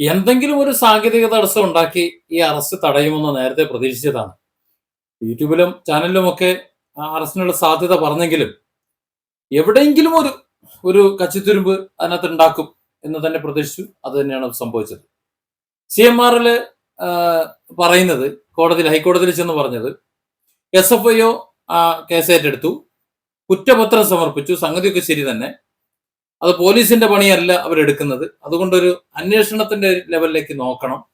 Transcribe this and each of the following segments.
എന്തെങ്കിലും ഒരു സാങ്കേതിക തടസ്സം ഉണ്ടാക്കി ഈ അറസ്റ്റ് തടയുമെന്ന് നേരത്തെ പ്രതീക്ഷിച്ചതാണ്. യൂട്യൂബിലും ചാനലിലുമൊക്കെ അറസ്റ്റിനുള്ള സാധ്യത പറഞ്ഞെങ്കിലും എവിടെയെങ്കിലും ഒരു ഒരു കച്ചിത്തുരുമ്പ് അതിനകത്ത് ഉണ്ടാക്കും എന്ന് തന്നെ പ്രതീക്ഷിച്ചു. അത് തന്നെയാണ് സംഭവിച്ചത്. സി എം ആറിൽ പറയുന്നത് കോടതിയിൽ ഹൈക്കോടതിയിൽ ചെന്ന് പറഞ്ഞത് S F I O case ഏറ്റെടുത്തു കുറ്റപത്രം സമർപ്പിച്ചു സംഗതിയൊക്കെ ശരി തന്നെ അത് പോലീസിന്റെ പണിയല്ല അവരെടുക്കുന്നത്. അതുകൊണ്ടൊരു അന്വേഷണത്തിന്റെ ലെവലിലേക്ക് നോക്കണം.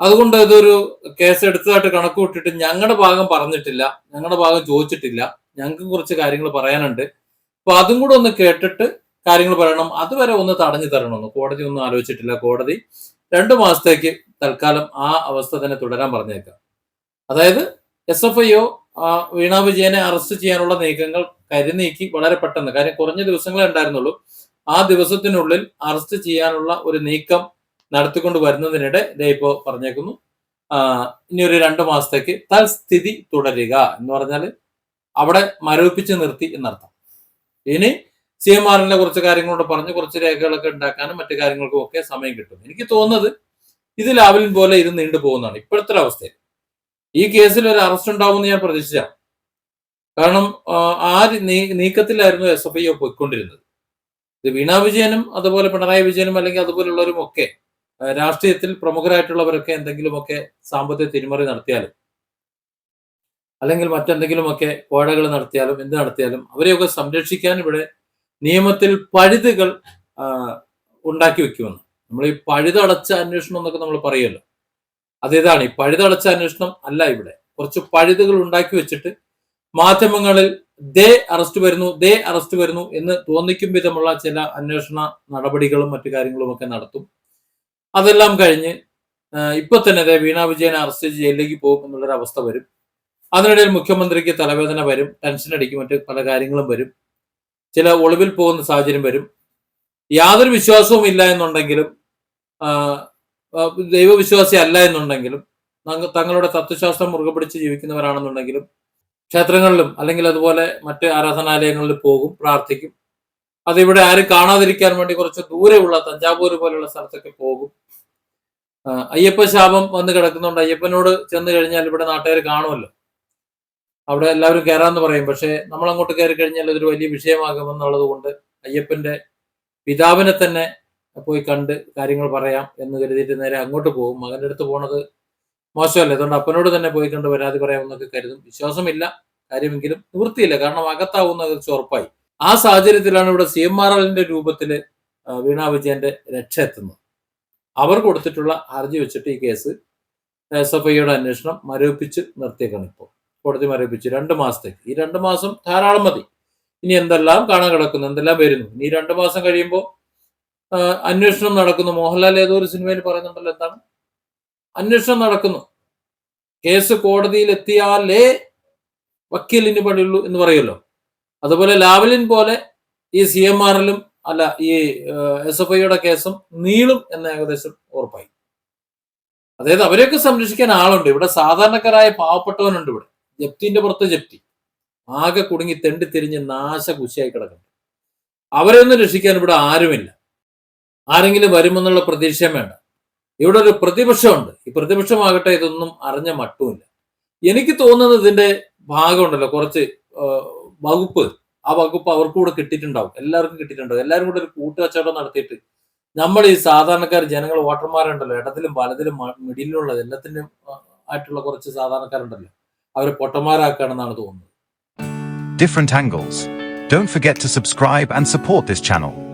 അതുകൊണ്ട് ഇതൊരു കേസ് എടുത്തതായിട്ട് കണക്ക് കൂട്ടിയിട്ട് ഞങ്ങളുടെ ഭാഗം പറഞ്ഞിട്ടില്ല. ഞങ്ങളുടെ ഭാഗം ചോദിച്ചിട്ടില്ല. ഞങ്ങൾക്ക് കുറച്ച് കാര്യങ്ങൾ പറയാനുണ്ട്. അപ്പൊ അതും കൂടെ ഒന്ന് കേട്ടിട്ട് കാര്യങ്ങൾ പറയണം. അതുവരെ ഒന്ന് തടഞ്ഞു തരണമെന്ന് കോടതി ഒന്നും ആലോചിച്ചിട്ടില്ല. കോടതി രണ്ടു മാസത്തേക്ക് തൽക്കാലം ആ അവസ്ഥ തന്നെ തുടരാൻ പറഞ്ഞേക്കാം. അതായത് S F I O Veena വിജയനെ അറസ്റ്റ് ചെയ്യാനുള്ള നീക്കങ്ങൾ കരുനീക്കി വളരെ പെട്ടെന്ന്. കാര്യം കുറഞ്ഞ ദിവസങ്ങളെ ഉണ്ടായിരുന്നുള്ളൂ. ആ ദിവസത്തിനുള്ളിൽ അറസ്റ്റ് ചെയ്യാനുള്ള ഒരു നീക്കം നടത്തിക്കൊണ്ട് വരുന്നതിനിടെ ഇതേ ഇപ്പോ പറഞ്ഞേക്കുന്നു. ഇനി ഒരു രണ്ട് മാസത്തേക്ക് തൽസ്ഥിതി തുടരുക എന്ന് പറഞ്ഞാൽ അവിടെ മരവിപ്പിച്ച് നിർത്തി എന്നർത്ഥം. ഇനി സി എം ആറിനെ കുറച്ച് കാര്യങ്ങളോട് പറഞ്ഞ് കുറച്ച് രേഖകളൊക്കെ ഉണ്ടാക്കാനും മറ്റു കാര്യങ്ങൾക്കും ഒക്കെ സമയം കിട്ടും. എനിക്ക് തോന്നുന്നത് ഇത് ലാവലിൻ പോലെ ഇത് നീണ്ടു പോകുന്നതാണ് ഇപ്പോഴത്തെ അവസ്ഥയിൽ ഈ കേസിൽ ഒരു അറസ്റ്റ് ഉണ്ടാവുമെന്ന് ഞാൻ പ്രതീക്ഷിച്ച കാരണം ആ, നീക്കത്തിലായിരുന്നു എസ് എഫ് ഐ പോയിക്കൊണ്ടിരുന്നത്. ഇത് വീണ വിജയനും അതുപോലെ പിണറായി വിജയനും അല്ലെങ്കിൽ അതുപോലുള്ളവരും ഒക്കെ രാഷ്ട്രീയത്തിൽ പ്രമുഖരായിട്ടുള്ളവരൊക്കെ എന്തെങ്കിലുമൊക്കെ സാമ്പത്തിക തിരിമറി നടത്തിയാലും അല്ലെങ്കിൽ മറ്റെന്തെങ്കിലുമൊക്കെ കോഴകൾ നടത്തിയാലും എന്ത് നടത്തിയാലും അവരെയൊക്കെ സംരക്ഷിക്കാൻ ഇവിടെ നിയമത്തിൽ പഴുതുകൾ ഉണ്ടാക്കി വെക്കുമെന്ന്. നമ്മൾ ഈ പഴുതടച്ച അന്വേഷണം എന്നൊക്കെ നമ്മൾ പറയുമല്ലോ. അതേതാണ് ഈ പഴുതടച്ച അന്വേഷണം അല്ല ഇവിടെ. കുറച്ച് പഴുതുകൾ ഉണ്ടാക്കി വെച്ചിട്ട് മാധ്യമങ്ങളിൽ ദേ അറസ്റ്റ് വരുന്നു ദേ അറസ്റ്റ് വരുന്നു എന്ന് തോന്നിക്കും വിധമുള്ള ചില അന്വേഷണ നടപടികളും മറ്റു കാര്യങ്ങളും ഒക്കെ നടത്തും. അതെല്ലാം കഴിഞ്ഞ് ഇപ്പൊ തന്നെ വീണ വിജയനെ അറസ്റ്റ് ചെയ്ത് ജയിലിലേക്ക് പോകും എന്നുള്ളൊരു അവസ്ഥ വരും. അതിനിടയിൽ മുഖ്യമന്ത്രിക്ക് തലവേദന വരും ടെൻഷൻ അടിക്കും മറ്റ് പല കാര്യങ്ങളും വരും. ചില ഒളിവിൽ പോകുന്ന സാഹചര്യം വരും. യാതൊരു വിശ്വാസവും ഇല്ല എന്നുണ്ടെങ്കിലും ദൈവവിശ്വാസി അല്ല എന്നുണ്ടെങ്കിലും തങ്ങ- തങ്ങളുടെ തത്വശാസ്ത്രം മുറുകെ പിടിച്ച് ജീവിക്കുന്നവരാണെന്നുണ്ടെങ്കിലും ക്ഷേത്രങ്ങളിലും അല്ലെങ്കിൽ അതുപോലെ മറ്റ് ആരാധനാലയങ്ങളിൽ പോകും പ്രാർത്ഥിക്കും. അതിവിടെ ആരും കാണാതിരിക്കാൻ വേണ്ടി കുറച്ച് ദൂരെയുള്ള തഞ്ചാവൂർ പോലെയുള്ള സ്ഥലത്തൊക്കെ പോകും. അയ്യപ്പ ശാപം വന്ന് കിടക്കുന്നുണ്ട്. അയ്യപ്പനോട് ചെന്ന് കഴിഞ്ഞാൽ ഇവിടെ നാട്ടുകാർ കാണുമല്ലോ. അവിടെ എല്ലാവരും കയറാന്ന് പറയും. പക്ഷേ നമ്മൾ അങ്ങോട്ട് കയറി കഴിഞ്ഞാൽ അതൊരു വലിയ വിഷയമാകുമെന്നുള്ളത് കൊണ്ട് അയ്യപ്പന്റെ പിതാവിനെ തന്നെ പോയി കണ്ട് കാര്യങ്ങൾ പറയാം എന്ന് കരുതിയിട്ട് നേരെ അങ്ങോട്ട് പോകും. മകന്റെ അടുത്ത് പോണത് മോശമല്ലേ? അതുകൊണ്ട് അപ്പനോട് തന്നെ പോയി കണ്ട് പരാതി പറയാമെന്നൊക്കെ കരുതും. വിശ്വാസമില്ല കാര്യമെങ്കിലും നിവൃത്തിയില്ല. കാരണം അകത്താവുന്നത് ഉറപ്പായി. ആ സാഹചര്യത്തിലാണ് ഇവിടെ സി എം ആർ എല്ലിന്റെ രൂപത്തിൽ വീണ വിജയന്റെ രക്ഷ എത്തുന്നത്. അവർ കൊടുത്തിട്ടുള്ള ഹർജി വെച്ചിട്ട് ഈ കേസ് എസ് എഫ് ഐയുടെ അന്വേഷണം മരവിപ്പിച്ച് നിർത്തിയേക്കാണ് ഇപ്പോൾ. കോടതി മരവിപ്പിച്ച്. രണ്ട് മാസത്തേക്ക്. ഈ രണ്ട് മാസം ധാരാളം മതി. ഇനി എന്തെല്ലാം കാണാൻ കിടക്കുന്നു? എന്തെല്ലാം വരുന്നു? ഇനി രണ്ട് മാസം കഴിയുമ്പോൾ അന്വേഷണം നടക്കുന്നു. മോഹൻലാൽ ഏതോ ഒരു സിനിമയിൽ പറയുന്നുണ്ടല്ലോ എന്താണ്? അന്വേഷണം നടക്കുന്നു. കേസ് കോടതിയിൽ എത്തിയാലേ വക്കീലിന് പണിയുള്ളൂ എന്ന് പറയുമല്ലോ. അതുപോലെ ലാവലിൻ പോലെ ഈ സി എം ആറിലും അല്ല ഈ എസ് എഫ് ഐയുടെ കേസും നീളും എന്ന് ഏകദേശം ഉറപ്പായി. അതായത് അവരെയൊക്കെ സംരക്ഷിക്കാൻ ആളുണ്ട്. ഇവിടെ സാധാരണക്കാരായ പാവപ്പെട്ടവനുണ്ട് ഇവിടെ. ജപ്തിന്റെ പുറത്ത് ജപ്തി. ആകെ കുടുങ്ങി തെണ്ടി തിരിഞ്ഞ് നാശകുശിയായി കിടക്കുന്നു അവരെ ഒന്നും രക്ഷിക്കാൻ ഇവിടെ ആരുമില്ല. ആരെങ്കിലും വരുമെന്നുള്ള പ്രതീക്ഷയും വേണ്ട. ഇവിടെ ഒരു പ്രതിപക്ഷമുണ്ട്. ഈ പ്രതിപക്ഷമാകട്ടെ ഇതൊന്നും അറിഞ്ഞ മട്ടുമില്ല. എനിക്ക് തോന്നുന്നത് ഇതിന്റെ ഭാഗമുണ്ടല്ലോ കുറച്ച് വകുപ്പ്. ആ വകുപ്പ് അവർക്ക് കൂടെ കിട്ടിയിട്ടുണ്ടാവും. എല്ലാവർക്കും കിട്ടിയിട്ടുണ്ടാവും. എല്ലാവരും കൂടെ ഒരു കൂട്ടുകച്ചവടം നടത്തിയിട്ട് നമ്മൾ ഈ സാധാരണക്കാർ ജനങ്ങൾ വോട്ടർമാരുണ്ടല്ലോ ഇടത്തിലും വലതിലും മിഡിലുള്ളത് മിഡിലുള്ള എല്ലാത്തിനും ആയിട്ടുള്ള കുറച്ച് സാധാരണക്കാരുണ്ടല്ലോ. അവരെ പൊട്ടന്മാരാക്കുകയാണെന്നാണ് തോന്നുന്നത്. Different angles. Don't forget to subscribe and support this channel.